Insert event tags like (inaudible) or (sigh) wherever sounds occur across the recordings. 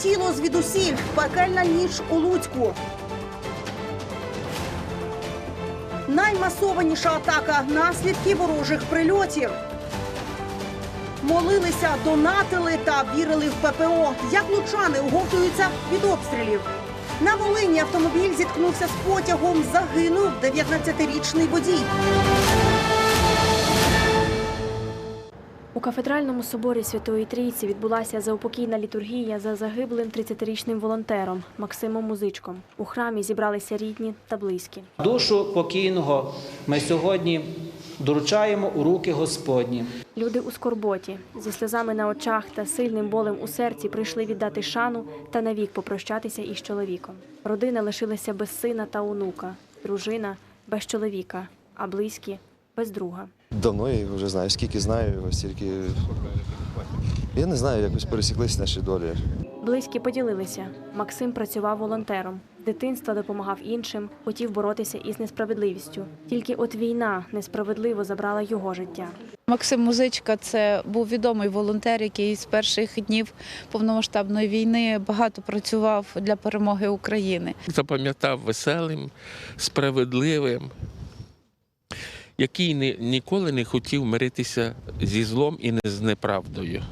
Прилетіло звідусіль. Пекельна ніч у Луцьку. Наймасованіша атака наслідки ворожих прильотів. Молилися, донатили та вірили в ППО. Як лучани оговтуються від обстрілів. На Волині автомобіль зіткнувся з потягом. Загинув 19-річний водій. У кафедральному соборі Святої Трійці відбулася заупокійна літургія за загиблим 30-річним волонтером Максимом Музичком. У храмі зібралися рідні та близькі. Душу покійного ми сьогодні доручаємо у руки Господні. Люди у скорботі зі сльозами на очах та сильним болем у серці прийшли віддати шану та навік попрощатися із чоловіком. Родина лишилася без сина та онука, дружина без чоловіка, а близькі без друга. Давно я його вже знаю, скільки знаю його, стільки. Я не знаю, якось пересіклись наші долі. Близькі поділилися. Максим працював волонтером. З дитинства допомагав іншим, хотів боротися із несправедливістю. Тільки от війна несправедливо забрала його життя. Максим Музичка це був відомий волонтер, який з перших днів повномасштабної війни багато працював для перемоги України. запам'ятав веселим, справедливим, який ні- ніколи не хотів миритися зі злом і не з неправдою.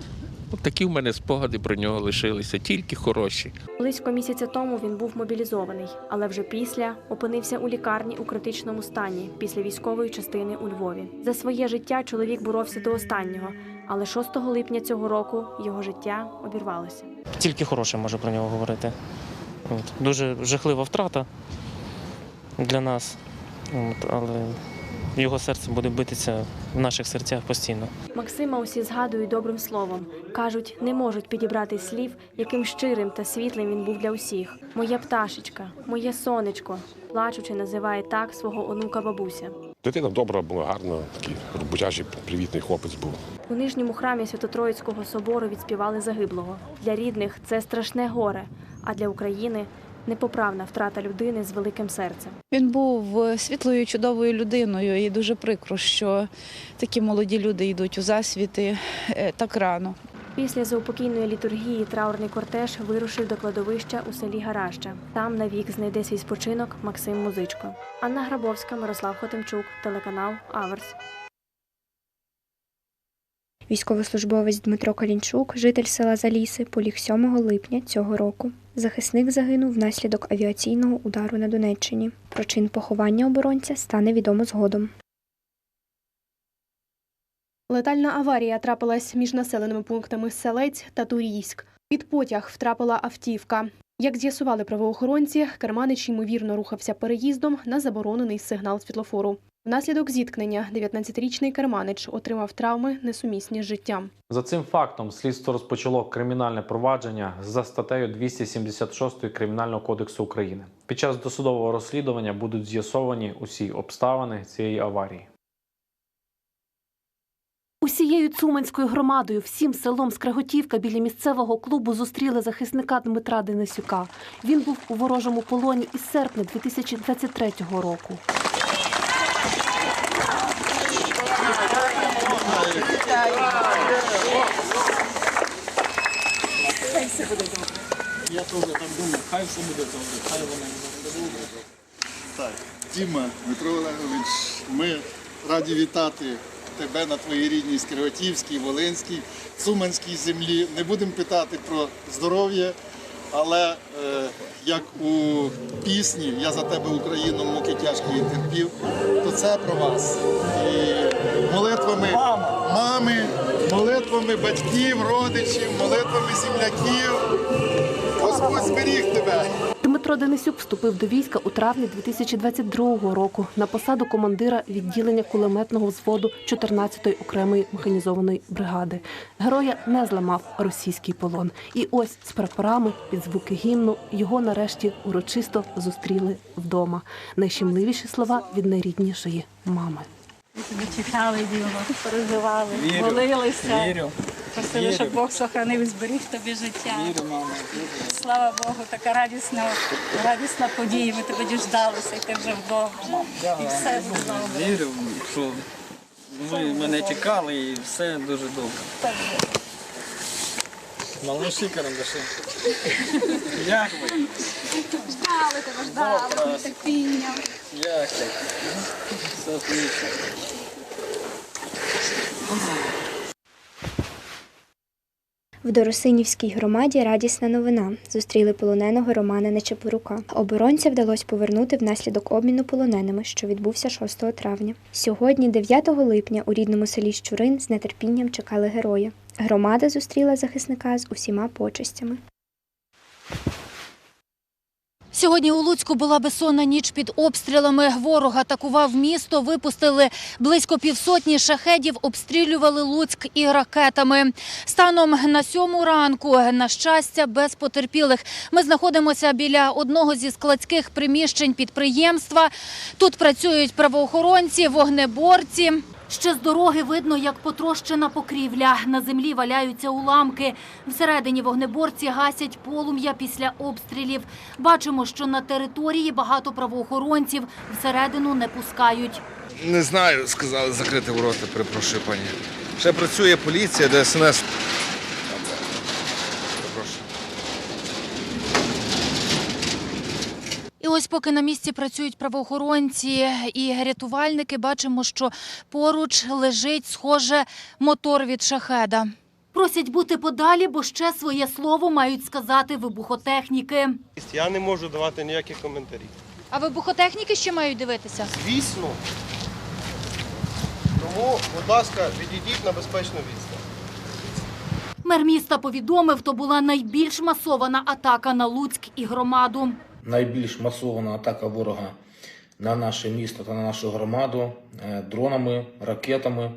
От такі в мене спогади про нього лишилися, тільки хороші. Близько місяця тому він був мобілізований, але вже після опинився у лікарні у критичному стані після військової частини у Львові. За своє життя чоловік боровся до останнього, але 6 липня цього року його життя обірвалося. тільки хороше можу про нього говорити. От. Дуже жахлива втрата для нас, От, але його серце буде битися в наших серцях постійно. Максима усі згадують добрим словом. Кажуть, не можуть підібрати слів, яким щирим та світлим він був для усіх. Моя пташечка, моє сонечко, плачучи, називає так свого онука бабуся. Дитина добра була, гарна, такий роботяжий, привітний хлопець був. У нижньому храмі Свято-Троїцького собору відспівали загиблого. Для рідних це страшне горе, а для України непоправна втрата людини з великим серцем. Він був е, світлою, чудовою людиною, і дуже прикро, що такі молоді люди йдуть у засвіти е, так рано. Після заупокійної літургії траурний кортеж вирушив до кладовища у селі Гараща. Там навік знайде свій спочинок Максим Музичко. Анна Грабовська, Мирослав Хотимчук, телеканал Аверс. Військовослужбовець Дмитро Калінчук, житель села Заліси, поліг 7 липня цього року. Захисник загинув внаслідок авіаційного удару на Донеччині. Про чин поховання оборонця стане відомо згодом. Летальна аварія трапилась між населеними пунктами Селець та Турійськ. Під потяг втрапила автівка. Як з'ясували правоохоронці, керманич ймовірно рухався переїздом на заборонений сигнал світлофору. Внаслідок зіткнення 19-річний керманич отримав травми несумісні з життям. За цим фактом слідство розпочало кримінальне провадження за статтею 276 Кримінального кодексу України. Під час досудового розслідування будуть з'ясовані усі обставини цієї аварії. Усією Цуманською громадою, всім селом Скреготівка біля місцевого клубу зустріли захисника Дмитра Денисюка. Він був у ворожому полоні із серпня 2023 року. Я теж так думаю, хай все буде добре, хай воно буде добре. Так, Діма, Дмитро Олегович, ми раді вітати тебе на твоїй рідній Скриготівській, Волинській, Цуманській землі. Не будемо питати про здоров'я, але е, як у пісні Я за тебе Україну муки тяжкі і терпів, то це про вас. І молитвами мами, молитвами батьків, родичів, молитвами земляків. Господь зберіг тебе. Дмитро Денисюк вступив до війська у травні 2022 року на посаду командира відділення кулеметного взводу 14-ї окремої механізованої бригади. Героя не зламав російський полон. І ось з прапорами під звуки гімну його нарешті урочисто зустріли вдома. Найщемливіші слова від найріднішої мами. Тебе чекали, Діма, переживали, Вірю, молилися. вірю, Просили, вірю. щоб Бог сохранив і зберіг тобі життя. Вірю, мама, вірю. Слава Богу, така радісна, радісна подія. Ми тебе діждалися, і ти вже вдома. І все буде добре. Вірю, що ви мене чекали і все дуже добре. Так, Малыші карандаші. Як ви? Ждали тебе, ждали. Як ви? Все отлично. В Доросинівській громаді радісна новина. Зустріли полоненого Романа Нечепорука. Оборонця вдалося повернути внаслідок обміну полоненими, що відбувся 6 травня. Сьогодні, 9 липня, у рідному селі Щурин з нетерпінням чекали героя. Громада зустріла захисника з усіма почестями. Сьогодні у Луцьку була безсонна ніч під обстрілами. Ворог атакував місто, випустили близько півсотні шахедів, обстрілювали Луцьк і ракетами. Станом на сьому ранку, на щастя, без потерпілих. Ми знаходимося біля одного зі складських приміщень підприємства. Тут працюють правоохоронці, вогнеборці. Ще з дороги видно, як потрощена покрівля. На землі валяються уламки. Всередині вогнеборці гасять полум'я після обстрілів. Бачимо, що на території багато правоохоронців всередину не пускають. Не знаю, сказали закрити ворота, перепрошую пані. Ще працює поліція, ДСНС. І ось поки на місці працюють правоохоронці і рятувальники, бачимо, що поруч лежить, схоже, мотор від шахеда. Просять бути подалі, бо ще своє слово мають сказати вибухотехніки. Я не можу давати ніяких коментарів. А вибухотехніки ще мають дивитися? Звісно. Тому, будь ласка, відійдіть на безпечну відстань. Мер міста повідомив, то була найбільш масована атака на Луцьк і громаду. Найбільш масована атака ворога на наше місто та на нашу громаду е, дронами, ракетами.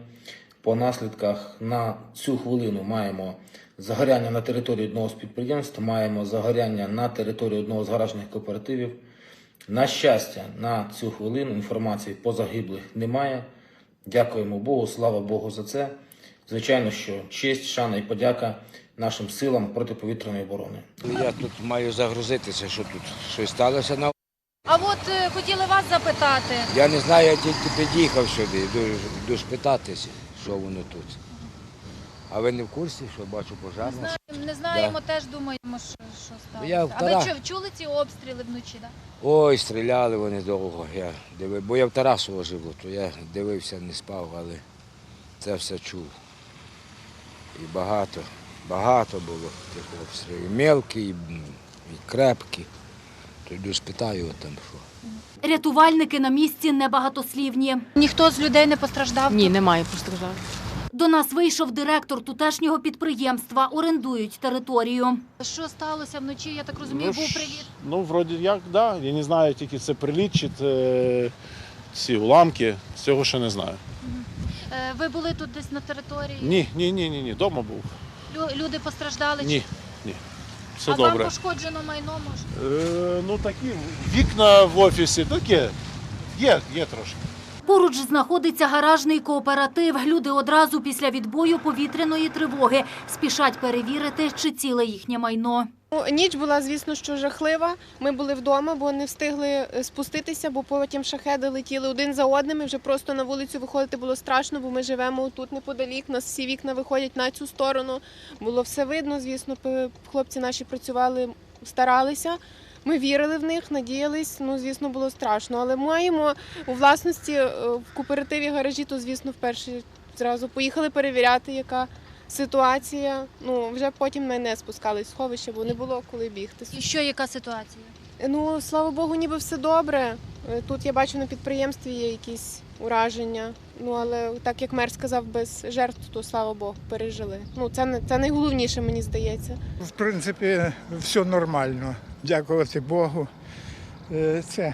По наслідках на цю хвилину маємо загоряння на території одного з підприємств, маємо загоряння на території одного з гаражних кооперативів. На щастя, на цю хвилину інформації по загиблих немає. Дякуємо Богу, слава Богу за це. Звичайно, що честь, шана і подяка нашим силам протиповітряної оборони. Я тут маю загрузитися, що тут щось сталося. На... А от е, хотіли вас запитати. Я не знаю, я тільки під'їхав сюди, йду, йду спитатися, що воно тут. А ви не в курсі, що бачу пожарне? Не знаємо, теж думаємо, що, що сталося. Я а втора- ви чу- чули ці обстріли вночі? Да? Ой, стріляли вони довго. Я дивив, бо я в Тарасово живу, то я дивився, не спав, але це все чув. І багато, багато було тих обстрілів. Мелкі, і, м, і крепкі. То йду спитаю там що. Рятувальники на місці небагатослівні. Ніхто з людей не постраждав? Ні, немає постраждав. До нас вийшов директор тутешнього підприємства. Орендують територію. Що сталося вночі? Я так розумію, Ну, був приліт. Ну, вроді як, так. Да. Я не знаю, тільки це приліт чи це ці уламки. Цього ще не знаю. Е, Ви були тут десь на території? Ні, ні, ні, ні, ні. Дома був. Лю- Люди постраждали? Ні, ні. Все а добре. вам пошкоджено майно може? Е, ну такі вікна в офісі, таке. Є, є трошки. Поруч знаходиться гаражний кооператив. Люди одразу після відбою повітряної тривоги спішать перевірити, чи ціле їхнє майно. Ну, Ніч була, звісно, що жахлива. Ми були вдома, бо не встигли е, спуститися, бо потім шахеди летіли один за одним. і Вже просто на вулицю виходити було страшно, бо ми живемо тут неподалік. Нас всі вікна виходять на цю сторону. Було все видно, звісно, хлопці наші працювали, старалися. Ми вірили в них, надіялись. Ну, звісно, було страшно. Але маємо у власності е, в кооперативі гаражі, то звісно, вперше зразу поїхали перевіряти, яка ситуація. Ну вже потім ми не спускались в сховище, бо не було коли бігти. І що, яка ситуація? Ну слава Богу, ніби все добре. Е, Тут я бачу на підприємстві є якісь ураження. Ну але так як мер сказав, без жертв, то слава Богу, пережили. Ну це не це найголовніше, мені здається. В принципі, все нормально. Дякувати Богу. Е, Це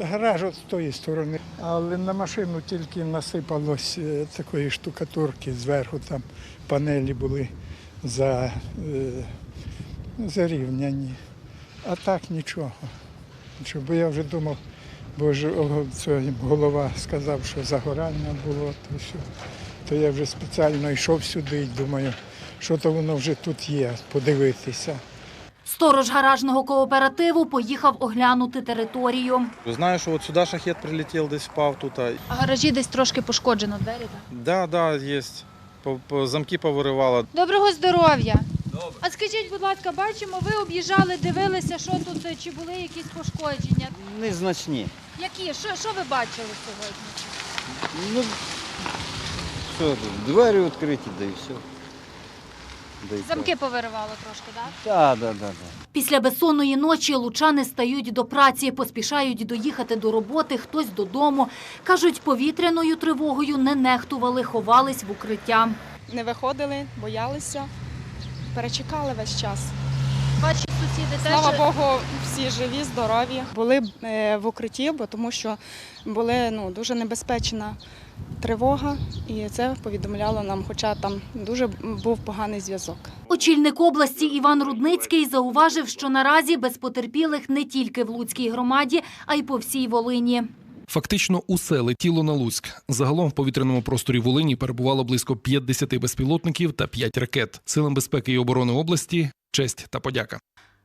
гараж от з тої сторони. Але на машину тільки насипалось е, такої штукатурки зверху, там панелі були за, е, зарівняні. А так нічого. Бо я вже думав, бо ж голова сказав, що загорання було, то все. То я вже спеціально йшов сюди і думаю, що то воно вже тут є, подивитися. Сторож гаражного кооперативу поїхав оглянути територію. Знаю, що от сюди шахет прилетів, десь впав тут. А гаражі десь трошки пошкоджено двері. Так? Да, да, є. Замки повиривало. Доброго здоров'я! А скажіть, будь ласка, бачимо, ви об'їжджали, дивилися, що тут, е, чи були якісь пошкодження? Незначні. Які? Що, що ви бачили сьогодні? Ну, що двері відкриті, да і все. Замки повиривало трошки, так? Так, так, так. Після безсонної ночі лучани стають до праці, поспішають доїхати до роботи, хтось додому. Кажуть, повітряною тривогою не нехтували, ховались в укриття. Не виходили, боялися, перечекали весь час. Ваші сусіди теж Слава Богу, всі живі, здорові. Були е, в укритті, бо тому що були ну, дуже небезпечна тривога, і це повідомляло нам, хоча там дуже був поганий зв'язок. Очільник області Іван Рудницький зауважив, що наразі без потерпілих не тільки в Луцькій громаді, а й по всій Волині. Фактично усе летіло на Луцьк. Загалом в повітряному просторі Волині перебувало близько 50 безпілотників та 5 ракет. Силам безпеки і оборони області честь та подяка.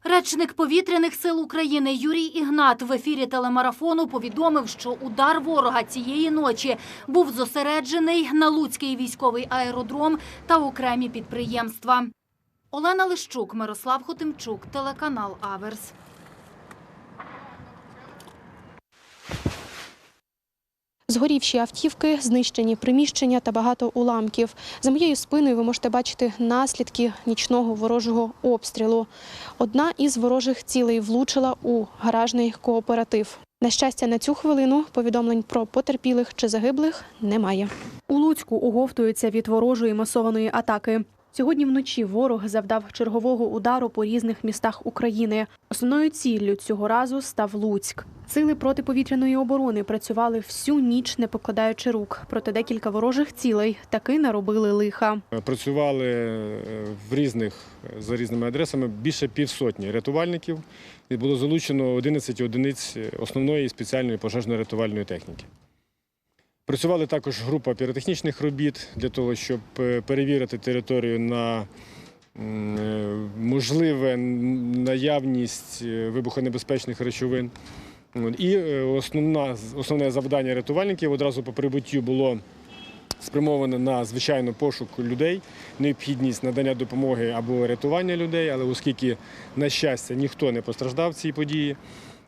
Речник повітряних сил України Юрій Ігнат в ефірі телемарафону повідомив, що удар ворога цієї ночі був зосереджений на Луцький військовий аеродром та окремі підприємства. Олена Лищук, Мирослав Хотимчук, телеканал Аверс. Згорівші автівки, знищені приміщення та багато уламків. За моєю спиною ви можете бачити наслідки нічного ворожого обстрілу. Одна із ворожих цілей влучила у гаражний кооператив. На щастя, на цю хвилину повідомлень про потерпілих чи загиблих немає. У Луцьку оговтуються від ворожої масованої атаки. Сьогодні вночі ворог завдав чергового удару по різних містах України. Основною ціллю цього разу став Луцьк. Сили протиповітряної оборони працювали всю ніч, не покладаючи рук. Проте декілька ворожих цілей таки наробили лиха. Працювали е, в різних за різними адресами більше півсотні рятувальників. І було залучено 11 одиниць основної і спеціальної пожежно-рятувальної техніки. Працювали також група піротехнічних робіт для того, щоб е, перевірити територію на е, можливе наявність е, вибухонебезпечних речовин. І основна, основне завдання рятувальників одразу по прибуттю було спрямоване на звичайно пошук людей, необхідність надання допомоги або рятування людей, але оскільки, на щастя, ніхто не постраждав в цій події.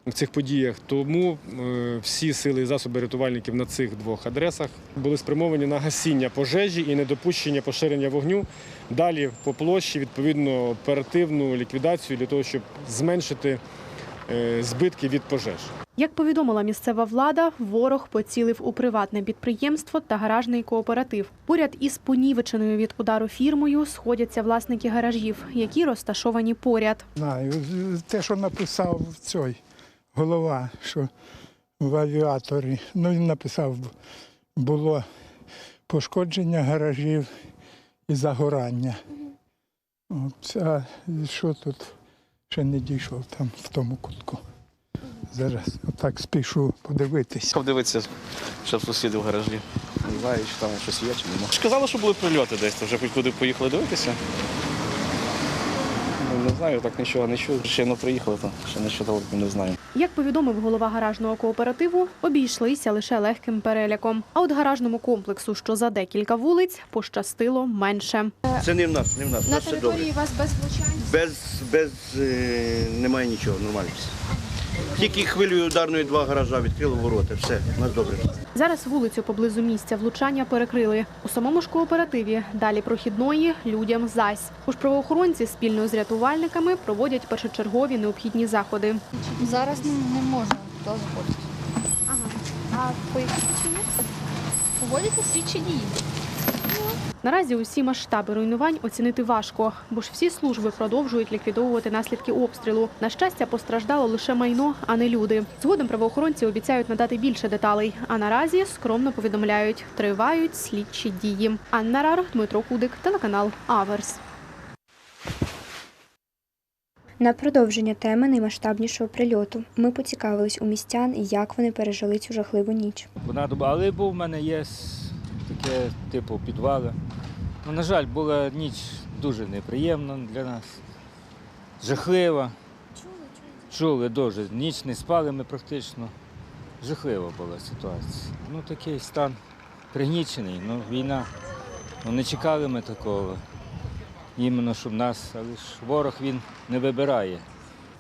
В цих подіях тому е, всі сили і засоби рятувальників на цих двох адресах були спрямовані на гасіння пожежі і недопущення поширення вогню. Далі по площі відповідно оперативну ліквідацію для того, щоб зменшити е, збитки від пожеж. Як повідомила місцева влада, ворог поцілив у приватне підприємство та гаражний кооператив. Поряд із понівеченою від удару фірмою сходяться власники гаражів, які розташовані поряд. Знаю, те, що написав цей голова, що в авіаторі. Ну, він написав, було пошкодження гаражів і загорання. От, а що тут ще не дійшов там в тому кутку. Зараз отак спішу подивитися. Подивитися, що в сусідів в гаражі. Знаю, чи там щось є, чи нема. Сказали, що були прильоти десь, то вже хоч куди поїхали дивитися. Ну, Не знаю, так нічого не чув. Ще не приїхали, то ще нічого щодо не знаю. Як повідомив голова гаражного кооперативу, обійшлися лише легким переляком. А от гаражному комплексу, що за декілька вулиць, пощастило менше. Це не в нас, не в нас. На нас все території добре. вас без влучань? Без, без е, немає нічого, нормально все. Тільки хвилею ударної два гаража відкрили ворота. Все, у нас добре. Зараз вулицю поблизу місця влучання перекрили. У самому ж кооперативі далі прохідної людям зась. Уж правоохоронці спільно з рятувальниками проводять першочергові необхідні заходи. Зараз не, можна туди заходити. Ага. А по якій причині? Поводяться слідчі дії. Наразі усі масштаби руйнувань оцінити важко, бо ж всі служби продовжують ліквідовувати наслідки обстрілу. На щастя, постраждало лише майно, а не люди. Згодом правоохоронці обіцяють надати більше деталей. А наразі скромно повідомляють, тривають слідчі дії. Анна Рар, Дмитро Кудик, телеканал Аверс. На продовження теми наймасштабнішого прильоту ми поцікавились у містян, як вони пережили цю жахливу ніч. Вона доба, але був в мене є таке типу підвали. Ну, на жаль, була ніч дуже неприємна для нас, жахлива. Чули дуже. Ніч не спали ми практично. Жахлива була ситуація. Ну такий стан пригнічений, ну війна. Ну не чекали ми такого. іменно щоб нас, але ж ворог він не вибирає.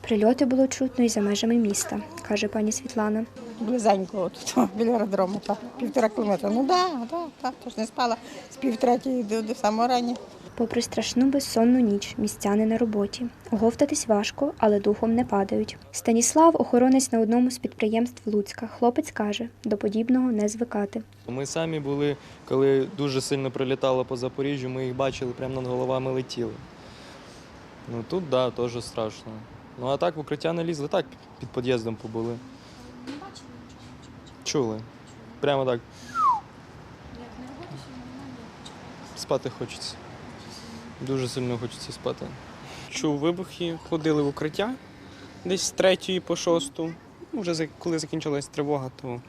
Прильоти було чутно і за межами міста, каже пані Світлана. Близенько тут, (laughs) біля аеродрому, так, півтора кілометра. Ну так, да, так, тож не спала з півтретьої до, до самого рання. Попри страшну безсонну ніч, містяни на роботі. Оговтатись важко, але духом не падають. Станіслав, охоронець на одному з підприємств Луцька. Хлопець каже, до подібного не звикати. Ми самі були, коли дуже сильно прилітало по Запоріжжю, ми їх бачили, прямо над головами летіли. Ну тут, так, да, теж страшно. Ну а так в укриття не лізли, так під під'їздом побули. Чули. Прямо так. Спати хочеться. Дуже сильно хочеться спати. Чув вибухи, ходили в укриття десь з третьої по шосту. Ну, Вже коли закінчилась тривога, то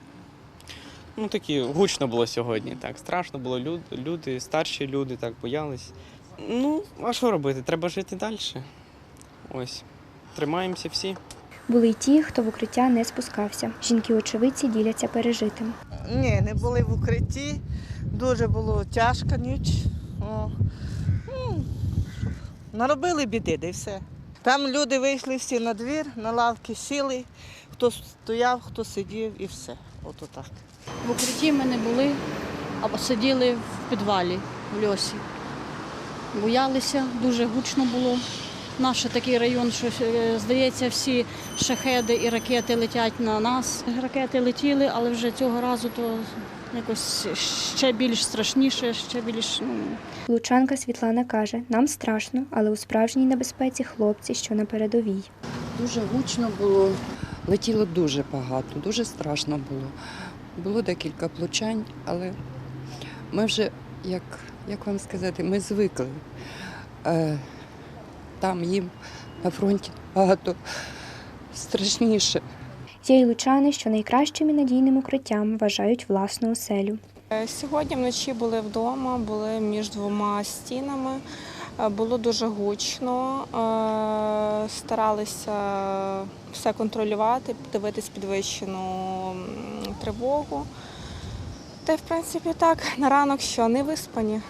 ну, такі гучно було сьогодні. Так, страшно було. Люди, люди, старші люди так боялись. Ну, а що робити? Треба жити далі. Ось. Тримаємося всі. Були й ті, хто в укриття не спускався. Жінки-очевидці діляться пережитим. Ні, не були в укритті. Дуже було тяжка ніч. О. Наробили біди, де все. Там люди вийшли всі на двір, на лавки сіли, хто стояв, хто сидів і все. От отак. В укритті ми не були, або сиділи в підвалі в льосі. Боялися, дуже гучно було. Наш такий район, що е, здається, всі шахеди і ракети летять на нас. Ракети летіли, але вже цього разу то якось ще більш страшніше, ще більш ну, Лучанка Світлана каже, нам страшно, але у справжній небезпеці хлопці, що на передовій. Дуже гучно було, летіло дуже багато, дуже страшно було. Було декілька влучань, але ми вже, як, як вам сказати, ми звикли. Там їм на фронті багато страшніше. Є лучани, що найкращим і надійним укриттям вважають власну оселю. Е, Сьогодні вночі були вдома, були між двома стінами. Е, Було дуже гучно, е, старалися все контролювати, дивитись підвищену тривогу. Та в принципі так, на ранок що не виспані.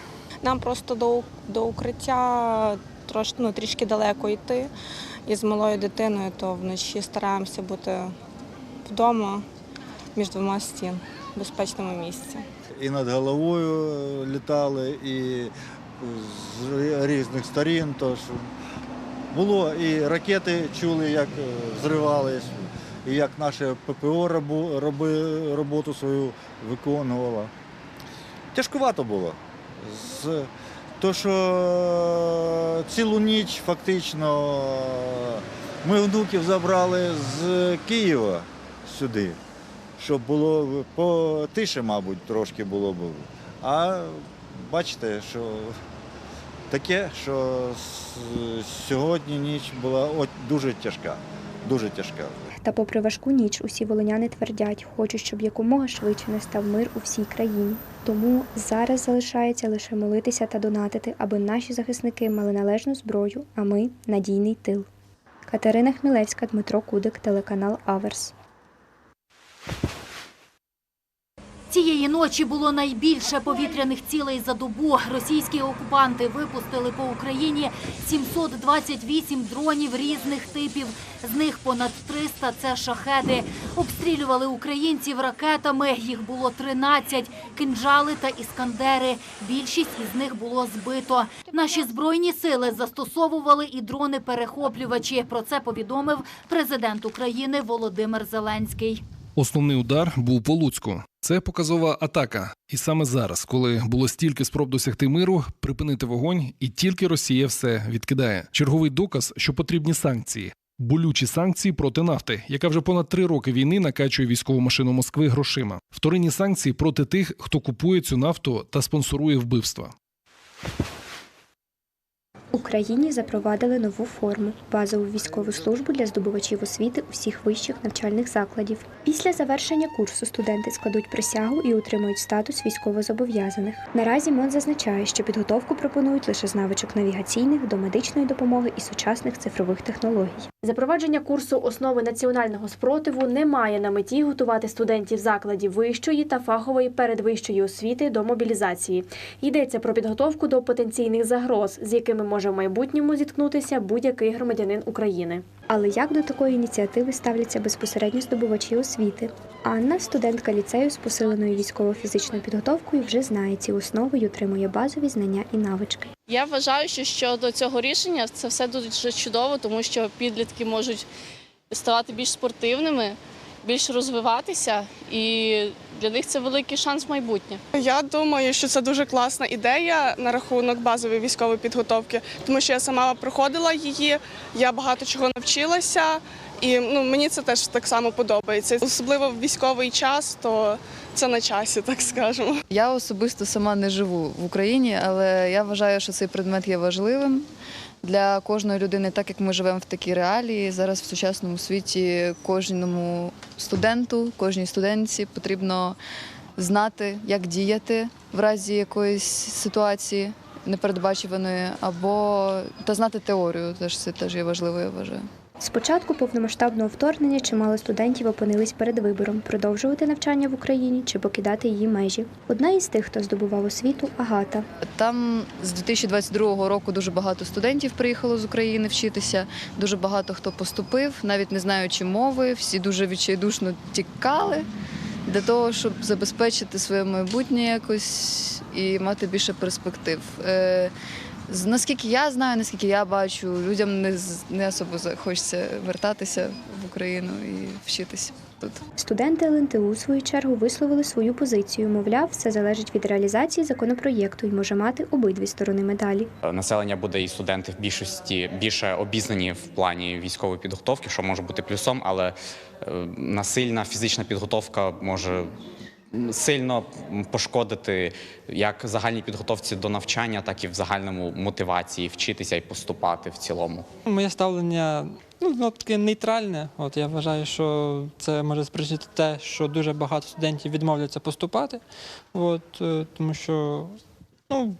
Нам просто до, до укриття трош, ну, трішки далеко йти. І з малою дитиною, то вночі стараємося бути вдома між двома стін в безпечному місці. і над головою е, літали, і з різних сторін. Тож було і ракети чули, як е, зривались, і як наше ППО роботу свою виконувало. Тяжкувато було. З, то, що е, цілу ніч фактично е, ми внуків забрали з Києва сюди щоб було потише, мабуть, трошки було б. А бачите, що таке, що сьогодні ніч була дуже тяжка, дуже тяжка. Та попри важку ніч, усі волиняни твердять, хочуть, щоб якомога швидше настав мир у всій країні. Тому зараз залишається лише молитися та донатити, аби наші захисники мали належну зброю, а ми надійний тил. Катерина Хмілевська, Дмитро Кудик, телеканал Аверс. Цієї ночі було найбільше повітряних цілей за добу. Російські окупанти випустили по Україні 728 дронів різних типів. З них понад 300 – це шахеди. Обстрілювали українців ракетами. Їх було 13 – кинджали та іскандери. Більшість із них було збито. Наші збройні сили застосовували і дрони-перехоплювачі. Про це повідомив президент України Володимир Зеленський. Основний удар був по Луцьку. Це показова атака. І саме зараз, коли було стільки спроб досягти миру, припинити вогонь, і тільки Росія все відкидає. Черговий доказ, що потрібні санкції. Болючі санкції проти нафти, яка вже понад три роки війни накачує військову машину Москви грошима. Вторинні санкції проти тих, хто купує цю нафту та спонсорує вбивства. Україні запровадили нову форму базову військову службу для здобувачів освіти усіх вищих навчальних закладів. Після завершення курсу студенти складуть присягу і отримують статус військовозобов'язаних. Наразі МОН зазначає, що підготовку пропонують лише з навичок навігаційних до медичної допомоги і сучасних цифрових технологій. Запровадження курсу основи національного спротиву не має на меті готувати студентів закладів вищої та фахової передвищої освіти до мобілізації. Йдеться про підготовку до потенційних загроз, з якими може в майбутньому зіткнутися будь-який громадянин України. Але як до такої ініціативи ставляться безпосередньо здобувачі освіти? Анна, студентка ліцею з посиленою військово-фізичною підготовкою, вже знає ці основи й отримує базові знання і навички. Я вважаю, що щодо цього рішення це все дуже чудово, тому що підлітки можуть ставати більш спортивними, більш розвиватися, і для них це великий шанс в майбутнє. Я думаю, що це дуже класна ідея на рахунок базової військової підготовки, тому що я сама проходила її, я багато чого навчилася, і ну, мені це теж так само подобається. Особливо в військовий час, то це на часі, так скажемо. Я особисто сама не живу в Україні, але я вважаю, що цей предмет є важливим для кожної людини, так як ми живемо в такій реалії. Зараз в сучасному світі кожному студенту, кожній студентці потрібно знати, як діяти в разі якоїсь ситуації непередбачуваної, або та знати теорію. Теж це теж є важливо, я вважаю. З початку повномасштабного вторгнення чимало студентів опинились перед вибором продовжувати навчання в Україні чи покидати її межі. Одна із тих, хто здобував освіту, Агата. Там з 2022 року дуже багато студентів приїхало з України вчитися. Дуже багато хто поступив, навіть не знаючи мови. Всі дуже відчайдушно тікали для того, щоб забезпечити своє майбутнє якось і мати більше перспектив. Наскільки я знаю, наскільки я бачу, людям не, не особо хочеться вертатися в Україну і вчитися тут. Студенти ЛНТУ у свою чергу висловили свою позицію. Мовляв, все залежить від реалізації законопроєкту і може мати обидві сторони медалі. Населення буде і студенти в більшості більше обізнані в плані військової підготовки, що може бути плюсом, але е, насильна фізична підготовка може сильно пошкодити як загальній підготовці до навчання, так і в загальному мотивації вчитися і поступати в цілому. Моє ставлення ну, таке нейтральне. От я вважаю, що це може спричинити те, що дуже багато студентів відмовляться поступати. От, е, тому що ну,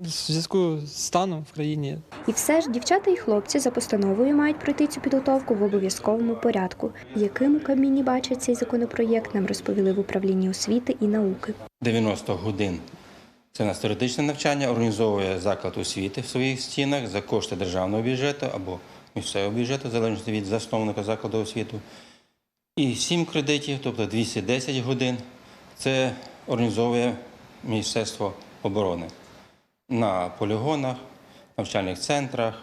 в зв'язку з станом в країні І все ж дівчата і хлопці за постановою мають пройти цю підготовку в обов'язковому порядку. Яким у Кабміні бачать цей законопроєкт, нам розповіли в управлінні освіти і науки. 90 годин. Це у нас теоретичне навчання, організовує заклад освіти в своїх стінах за кошти державного бюджету або місцевого бюджету, залежно від засновника закладу освіти. І 7 кредитів, тобто 210 годин, це організовує Міністерство оборони на полігонах, навчальних центрах,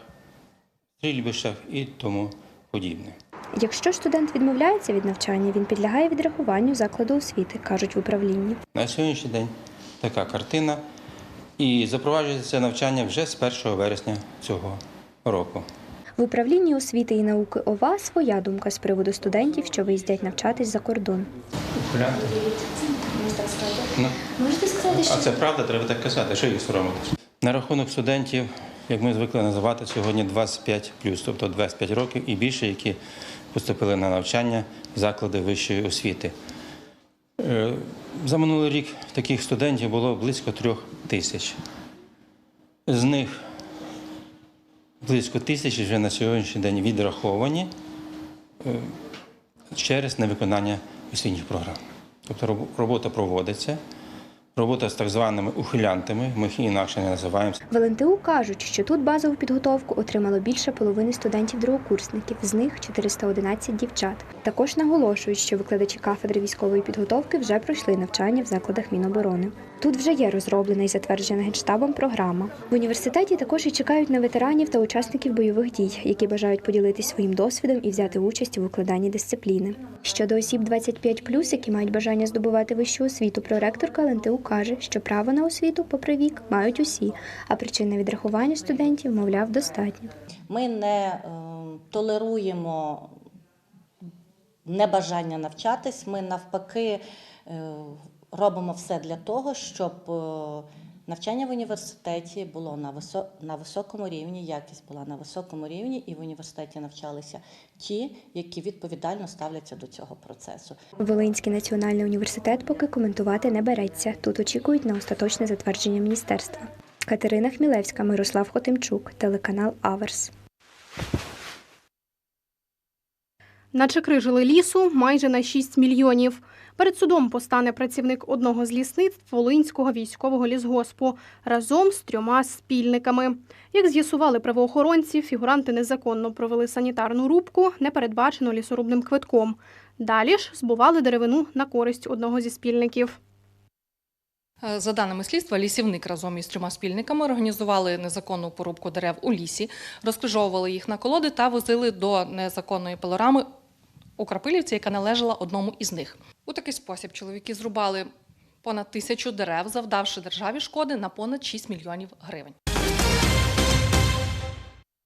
стрільбищах і тому подібне. Якщо студент відмовляється від навчання, він підлягає відрахуванню закладу освіти, кажуть в управлінні. На сьогоднішній день така картина. І запроваджується навчання вже з 1 вересня цього року. В управлінні освіти і науки ОВА своя думка з приводу студентів, що виїздять навчатись за кордон. Можете сказати, а це правда, треба так казати, що їх соромитися. На рахунок студентів, як ми звикли називати сьогодні 25 тобто 25 років і більше, які поступили на навчання в заклади вищої освіти. Е, За минулий рік таких студентів було близько трьох тисяч. З них близько тисячі вже на сьогоднішній день відраховані е, через невиконання освітніх програм. Тобто робота проводиться, робота з так званими ухилянтами, ми їх інакше не називаємо. В ЛНТУ кажуть, що тут базову підготовку отримало більше половини студентів-другокурсників, з них 411 дівчат. Також наголошують, що викладачі кафедри військової підготовки вже пройшли навчання в закладах Міноборони. Тут вже є розроблена і затверджена генштабом програма. В університеті також і чекають на ветеранів та учасників бойових дій, які бажають поділитися своїм досвідом і взяти участь у викладанні дисципліни. Щодо осіб 25+, які мають бажання здобувати вищу освіту, проректорка ЛНТУ каже, що право на освіту, попри вік, мають усі, а причини відрахування студентів, мовляв, достатньо. Ми не е, толеруємо небажання навчатись. Ми навпаки е, робимо все для того, щоб е, Навчання в університеті було на, висо... на високому рівні, якість була на високому рівні, і в університеті навчалися ті, які відповідально ставляться до цього процесу. Волинський національний університет поки коментувати не береться. Тут очікують на остаточне затвердження міністерства. Катерина Хмілевська, Мирослав Хотимчук, телеканал Аверс. Начекрижили лісу майже на 6 мільйонів. Перед судом постане працівник одного з лісництв Волинського військового лісгоспу разом з трьома спільниками. Як з'ясували правоохоронці, фігуранти незаконно провели санітарну рубку, не передбачено лісорубним квитком. Далі ж збували деревину на користь одного зі спільників. Е, За даними слідства, лісівник разом із трьома спільниками організували незаконну порубку дерев у лісі, розкрижовували їх на колоди та возили до незаконної пилорами у Крапилівці, яка належала одному із них. У такий спосіб чоловіки зрубали понад тисячу дерев, завдавши державі шкоди на понад 6 мільйонів гривень.